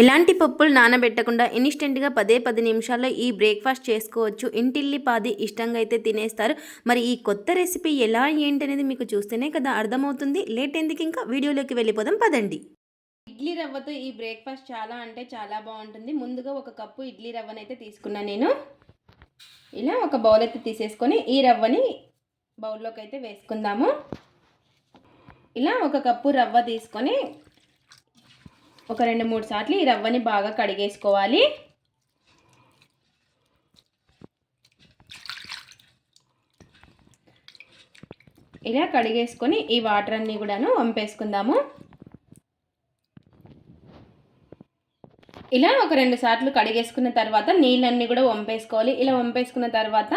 ఎలాంటి పప్పులు నానబెట్టకుండా ఇన్స్టెంట్గా పదే పది నిమిషాల్లో ఈ బ్రేక్ఫాస్ట్ చేసుకోవచ్చు. ఇంటిల్లి పాది ఇష్టంగా అయితే తినేస్తారు. మరి ఈ కొత్త రెసిపీ ఎలా ఏంటనేది మీకు చూస్తేనే కదా అర్థమవుతుంది. లేట్ ఎందుకు ఇంకా? వీడియోలోకి వెళ్ళిపోదాం. పదండి. ఇడ్లీ రవ్వతో ఈ బ్రేక్ఫాస్ట్ చాలా అంటే చాలా బాగుంటుంది. ముందుగా ఒక కప్పు ఇడ్లీ రవ్వని అయితే తీసుకున్నాను నేను. ఇలా ఒక బౌల్ అయితే తీసేసుకొని ఈ రవ్వని బౌల్లోకి అయితే వేసుకుందాము. ఇలా ఒక కప్పు రవ్వ తీసుకొని ఒక రెండు మూడు సార్లు ఈ రవ్వని బాగా కడిగేసుకోవాలి. ఇలా కడిగేసుకొని ఈ వాటర్ అన్నీ కూడాను వంపేసుకుందాము. ఇలా ఒక రెండు సార్లు కడిగేసుకున్న తర్వాత నీళ్ళన్నీ కూడా వంపేసుకోవాలి. ఇలా వంపేసుకున్న తర్వాత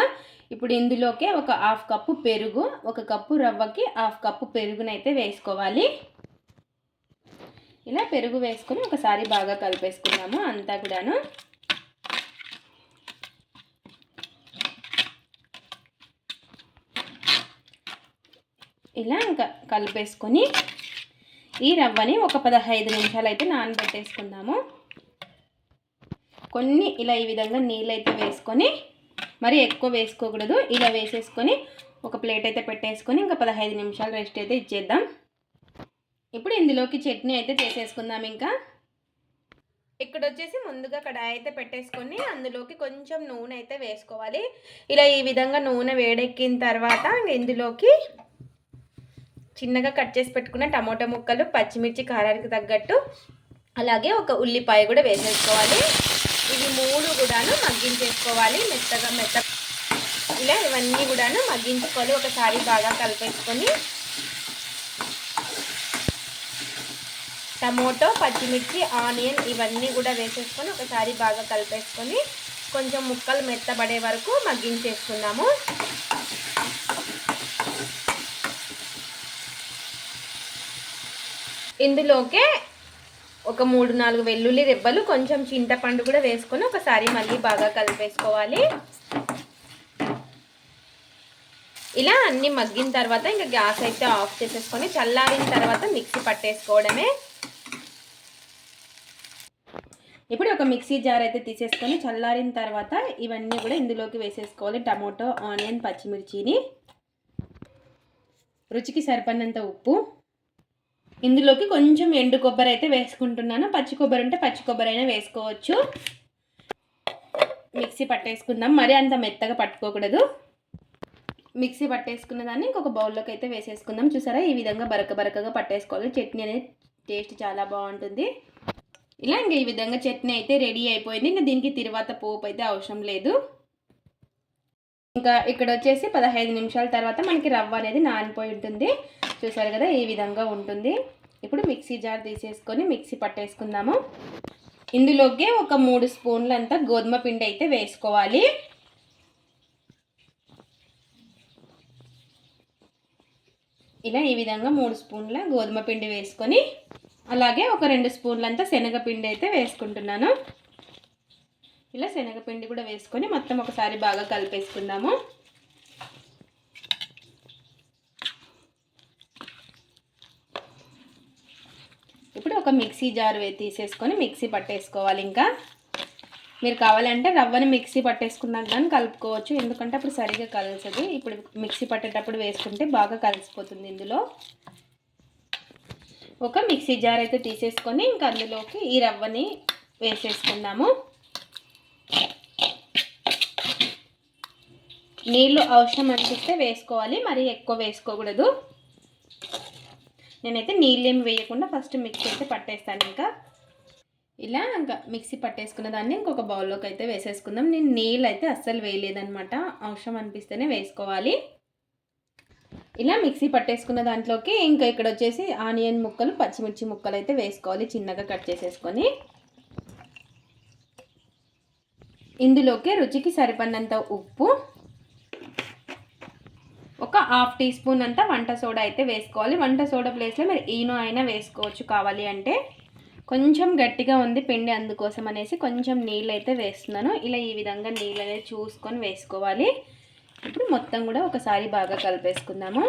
ఇప్పుడు ఇందులోకే ఒక హాఫ్ కప్పు పెరుగు ఒక కప్పు రవ్వకి హాఫ్ కప్పు పెరుగునైతే వేసుకోవాలి. ఇలా పెరుగు వేసుకొని ఒకసారి బాగా కలిపేసుకున్నాము అంతా కూడాను. ఇలా ఇంకా కలిపేసుకొని ఈ రవ్వని ఒక పదహైదు నిమిషాలు అయితే నానబెట్టేసుకుందాము. కొన్ని ఇలా ఈ విధంగా నీళ్ళు అయితే వేసుకొని మరి ఎక్కువ వేసుకోకూడదు. ఇలా వేసేసుకొని ఒక ప్లేట్ అయితే పెట్టేసుకొని ఇంకా పదహైదు నిమిషాలు రెస్ట్ అయితే ఇచ్చేద్దాం. ఇప్పుడు ఇందులోకి చట్నీ అయితే చేసేసుకుందాం ఇంకా. ఇక్కడ వచ్చేసి ముందుగా కడాయి అయితే పెట్టేసుకొని అందులోకి కొంచెం నూనె అయితే వేసుకోవాలి. ఇలా ఈ విధంగా నూనె వేడెక్కిన తర్వాత ఇందులోకి చిన్నగా కట్ చేసి పెట్టుకున్న టమోటా ముక్కలు పచ్చిమిర్చి కారానికి తగ్గట్టు అలాగే ఒక ఉల్లిపాయ కూడా వేసేసుకోవాలి. ఇవి మూడు కూడాను మగ్గించేసుకోవాలి. మెత్తగా మెత్త ఇలా ఇవన్నీ కూడాను మగ్గించుకొని ఒకసారి బాగా కలిపేసుకొని టమోటో పచ్చిమిర్చి ఆనియన్ ఇవన్నీ కూడా వేసేసుకొని ఒకసారి బాగా కలిపేసుకొని కొంచెం ముక్కలు మెత్తబడే వరకు మగ్గించేసుకుందాము. ఇందులోకే ఒక మూడు నాలుగు వెల్లుల్లి రెబ్బలు కొంచెం చింతపండు కూడా వేసుకొని ఒకసారి మళ్ళీ బాగా కలిపేసుకోవాలి. ఇలా అన్నీ మగ్గిన తర్వాత ఇంకా గ్యాస్ అయితే ఆఫ్ చేసేసుకొని చల్లారిన తర్వాత మిక్సీ పట్టేసుకోవడమే. ఇప్పుడు ఒక మిక్సీ జార్ అయితే తీసేసుకొని చల్లారిన తర్వాత ఇవన్నీ కూడా ఇందులోకి వేసేసుకోవాలి. టమోటో ఆనియన్ పచ్చిమిర్చిని. రుచికి సరిపడినంత ఉప్పు. ఇందులోకి కొంచెం ఎండు కొబ్బరి అయితే వేసుకుంటున్నాను. పచ్చి కొబ్బరి ఉంటే పచ్చి కొబ్బరి అయినా వేసుకోవచ్చు. మిక్సీ పట్టేసుకుందాం. మరి అంత మెత్తగా పట్టుకోకూడదు. మిక్సీ పట్టేసుకున్న దాన్ని ఇంకొక బౌల్లోకి అయితే వేసేసుకుందాం. చూసారా? ఈ విధంగా బరక బరకగా పట్టేసుకోవాలి. చట్నీ అనేది టేస్ట్ చాలా బాగుంటుంది. ఇలా ఇంకా ఈ విధంగా చట్నీ అయితే రెడీ అయిపోయింది. ఇంకా దీనికి తర్వాత పోపు అయితే అవసరం లేదు. ఇంకా ఇక్కడ వచ్చేసి పదహైదు నిమిషాల తర్వాత మనకి రవ్వ అనేది నానిపోయి ఉంటుంది. చూసారు కదా ఈ విధంగా ఉంటుంది. ఇప్పుడు మిక్సీ జార్ తీసేసుకొని మిక్సీ పట్టేసుకుందాము. ఇందులోకి ఒక మూడు స్పూన్లంతా గోధుమ పిండి అయితే వేసుకోవాలి. ఇలా ఈ విధంగా మూడు స్పూన్ల గోధుమ పిండి వేసుకొని అలాగే ఒక రెండు స్పూన్లంతా శనగపిండి అయితే వేసుకుంటున్నాను. ఇలా శనగపిండి కూడా వేసుకొని మొత్తం ఒకసారి బాగా కలిపేసుకుందాము. ఇప్పుడు ఒక మిక్సీ జారు తీసేసుకొని మిక్సీ పట్టేసుకోవాలి ఇంకా. మీరు కావాలంటే రవ్వని మిక్సీ పట్టేసుకున్నాక కానీ కలుపుకోవచ్చు. ఎందుకంటే అప్పుడు సరిగా కలిసదు. ఇప్పుడు మిక్సీ పట్టేటప్పుడు వేసుకుంటే బాగా కలిసిపోతుంది ఇందులో. ఒక మిక్సీ జార్ అయితే తీసేసుకొని ఇంకా అందులోకి ఈ రవ్వని వేసేసుకుందాము. నీళ్ళు అవసరం అనిపిస్తే వేసుకోవాలి మరి ఎక్కువ వేసుకోకూడదు. నేనైతే నీళ్ళు ఏమి వేయకుండా ఫస్ట్ మిక్సీ అయితే పట్టేస్తాను ఇంకా. ఇలా ఇంకా మిక్సీ పట్టేసుకున్న దాన్ని ఇంకొక బౌల్లోకి అయితే వేసేసుకుందాం. నేను నీళ్ళు అయితే అస్సలు వేయలేదనమాట అవసరం అనిపిస్తేనే వేసుకోవాలి. ఇలా మిక్సీ పట్టేసుకున్న దాంట్లోకి ఇంకా ఇక్కడ వచ్చేసి ఆనియన్ ముక్కలు పచ్చిమిర్చి ముక్కలు అయితే వేసుకోవాలి చిన్నగా కట్ చేసేసుకొని. ఇందులోకి రుచికి సరిపడినంత ఉప్పు ఒక హాఫ్ టీ స్పూన్ అంతా వంట సోడా అయితే వేసుకోవాలి. వంట సోడా ప్లేస్లో మీరు ఈనో అయినా వేసుకోవచ్చు కావాలి అంటే. కొంచెం గట్టిగా ఉంది పిండి అందుకోసం అనేసి కొంచెం నీళ్ళు అయితే వేస్తున్నాను. ఇలా ఈ విధంగా నీళ్ళు అనేది చూసుకొని వేసుకోవాలి. ఇప్పుడు మొత్తం కూడా ఒకసారి బాగా కలిపేసుకుందాము.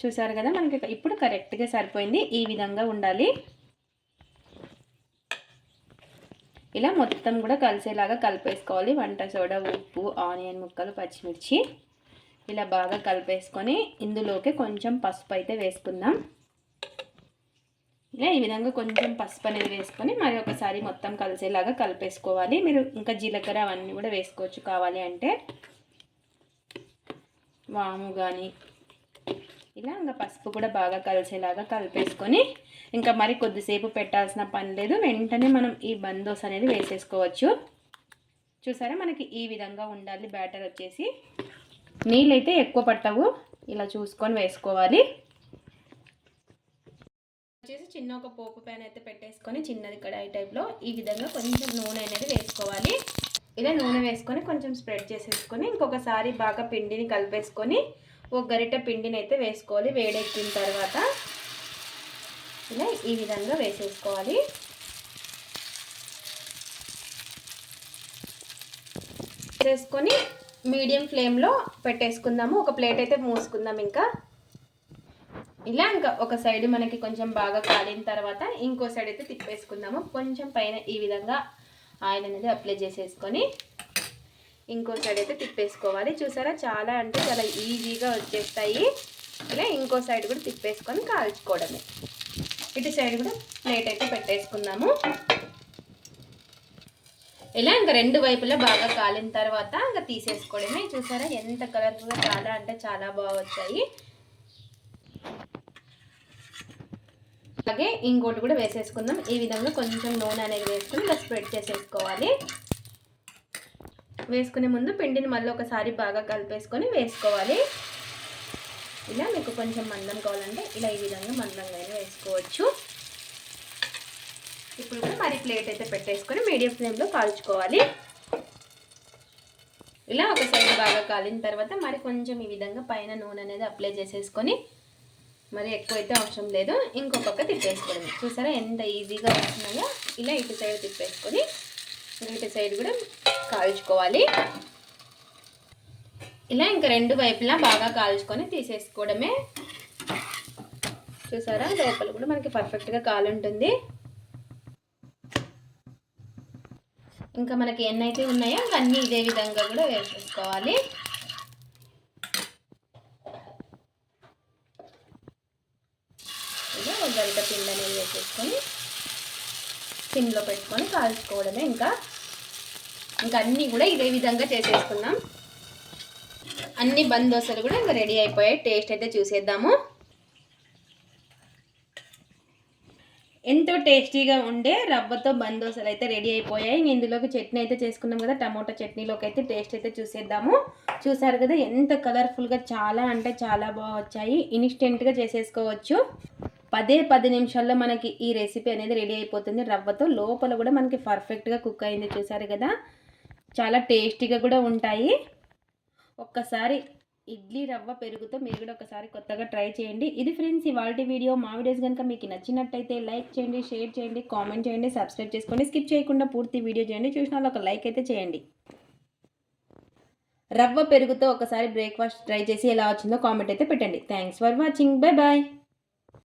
చూసారు కదా మనకి ఇప్పుడు కరెక్ట్గా సరిపోయింది. ఈ విధంగా ఉండాలి. ఇలా మొత్తం కూడా కలిసేలాగా కలిపేసుకోవాలి. వంట సోడా ఉప్పు ఆనియన్ ముక్కలు పచ్చిమిర్చి. ఇలా బాగా కలిపేసుకొని ఇందులోకి కొంచెం పసుపు అయితే వేసుకుందాం. ఇలా ఈ విధంగా కొంచెం పసుపు అనేది వేసుకొని మరి ఒకసారి మొత్తం కలిసేలాగా కలిపేసుకోవాలి. మీరు ఇంకా జీలకర్ర అవన్నీ కూడా వేసుకోవచ్చు కావాలి అంటే. వాము కానీ ఇలా ఇంకా పసుపు కూడా బాగా కలిసేలాగా కలిపేసుకొని ఇంకా మరి కొద్దిసేపు పెట్టాల్సిన పని లేదు. వెంటనే మనం ఈ బందోస్ అనేది వేసేసుకోవచ్చు. చూసారా మనకి ఈ విధంగా ఉండాలి. బ్యాటర్ వచ్చేసి నీళ్ళైతే ఎక్కువ పట్టవు. ఇలా చూసుకొని వేసుకోవాలి. వచ్చేసి చిన్న ఒక పోపు ప్యాన్ అయితే పెట్టేసుకొని చిన్నది కడాయి టైప్లో ఈ విధంగా కొంచెం నూనె అనేది వేసుకోవాలి. ఇలా నూనె వేసుకొని కొంచెం స్ప్రెడ్ చేసేసుకొని ఇంకొకసారి బాగా పిండిని కలిపేసుకొని ఒక గరిట పిండిని అయితే వేసుకోవాలి. వేడెక్కిన తర్వాత ఇలా ఈ విధంగా వేసేసుకోవాలి. వేసుకొని మీడియం ఫ్లేమ్లో పెట్టేసుకుందాము. ఒక ప్లేట్ అయితే మూసుకుందాం ఇంకా. ఇలా ఇంకా ఒక సైడ్ మనకి కొంచెం బాగా కాలిన తర్వాత ఇంకో సైడ్ అయితే తిప్పేసుకుందాము. కొంచెం పైన ఈ విధంగా ఆయిల్ అనేది అప్లై చేసేసుకొని ఇంకో సైడ్ అయితే తిప్పేసుకోవాలి. చూసారా? చాలా అంటే చాలా ఈజీగా వచ్చేస్తాయి. ఇలా ఇంకో సైడ్ కూడా తిప్పేసుకొని కాల్చుకోవడమే. ఇటు సైడ్ కూడా ప్లేట్ అయితే పెట్టేసుకుందాము. ఇలా ఇంకా రెండు వైపులా బాగా కాలిన తర్వాత ఇంకా తీసేసుకోవడమే. చూసారా? ఎంత కలర్ఫుల్గా చాలా అంటే చాలా బాగా వచ్చాయి. అలాగే ఇంకోటి కూడా వేసేసుకుందాం. ఈ విధంగా కొంచెం నూనె అనేది వేసుకుని ఇలా స్ప్రెడ్ చేసేసుకోవాలి. వేసుకునే ముందు పిండిని మళ్ళీ ఒకసారి బాగా కలిపేసుకొని వేసుకోవాలి. ఇలా మీకు కొంచెం మందం కావాలంటే ఇలా ఈ విధంగా మందంగా వేసుకోవచ్చు. ఇప్పుడు కూడా మరి ప్లేట్ అయితే పెట్టేసుకొని మీడియం ఫ్లేమ్లో కాల్చుకోవాలి. ఇలా ఒక సైడ్ బాగా కాలిన తర్వాత మరి కొంచెం ఈ విధంగా పైన నూనె అనేది అప్లై చేసేసుకొని మరి ఎక్కువైతే అవసరం లేదు. ఇంకో పక్క తిప్పేసుకోవడం చూసారా ఎంత ఈజీగా వస్తున్నాయో ఇలా ఇటు సైడ్ తిప్పేసుకొని ఇటు సైడ్ కూడా కాల్చుకోవాలి. ఇలా ఇంకా రెండు వైపులా బాగా కాల్చుకొని తీసేసుకోవడమే. చూసారా? లోపల కూడా మనకి పర్ఫెక్ట్గా కాలుంటుంది. ఇంకా మనకి ఎన్నైతే ఉన్నాయో అన్నీ ఇదే విధంగా కూడా వేసేసుకోవాలి ఇలా ఒక గరిట పిండి అనేది వేసేసుకొని పిండిలో పెట్టుకొని కాల్చుకోవడమే ఇంకా. ఇంకా అన్నీ కూడా ఇదే విధంగా చేసేసుకుందాం. అన్ని బంద్ కూడా ఇంకా రెడీ అయిపోయాయి. టేస్ట్ అయితే చూసేద్దాము. ఎంతో టేస్టీగా ఉండే రవ్వతో బంద్ అయితే రెడీ అయిపోయాయి. ఇందులోకి చట్నీ అయితే చేసుకున్నాం కదా టమోటా చట్నీలోకి అయితే టేస్ట్ అయితే చూసేద్దాము. చూసారు కదా ఎంత కలర్ఫుల్గా చాలా అంటే చాలా బాగా వచ్చాయి. ఇన్స్టెంట్గా చేసేసుకోవచ్చు. పదే పది నిమిషాల్లో మనకి ఈ రెసిపీ అనేది రెడీ అయిపోతుంది. రవ్వతో లోపల కూడా మనకి పర్ఫెక్ట్గా కుక్ అయింది చూసారు కదా? చాలా టేస్టీగా కూడా ఉంటాయి. ఒక్కసారి ఇడ్లీ రవ్వ పెరుగుతో మీరు కూడా ఒకసారి కొత్తగా ట్రై చేయండి. ఇది ఫ్రెండ్స్ ఇవాళ వీడియో మా వీడియోస్ కనుక మీకు నచ్చినట్టయితే లైక్ చేయండి షేర్ చేయండి కామెంట్ చేయండి సబ్స్క్రైబ్ చేసుకోండి. స్కిప్ చేయకుండా పూర్తి వీడియో చేయండి చూసిన ఒక లైక్ అయితే చేయండి. రవ్వ పెరుగుతో ఒకసారి బ్రేక్ఫాస్ట్ ట్రై చేసి ఎలా వచ్చిందో కామెంట్ అయితే పెట్టండి. Thanks for watching bye bye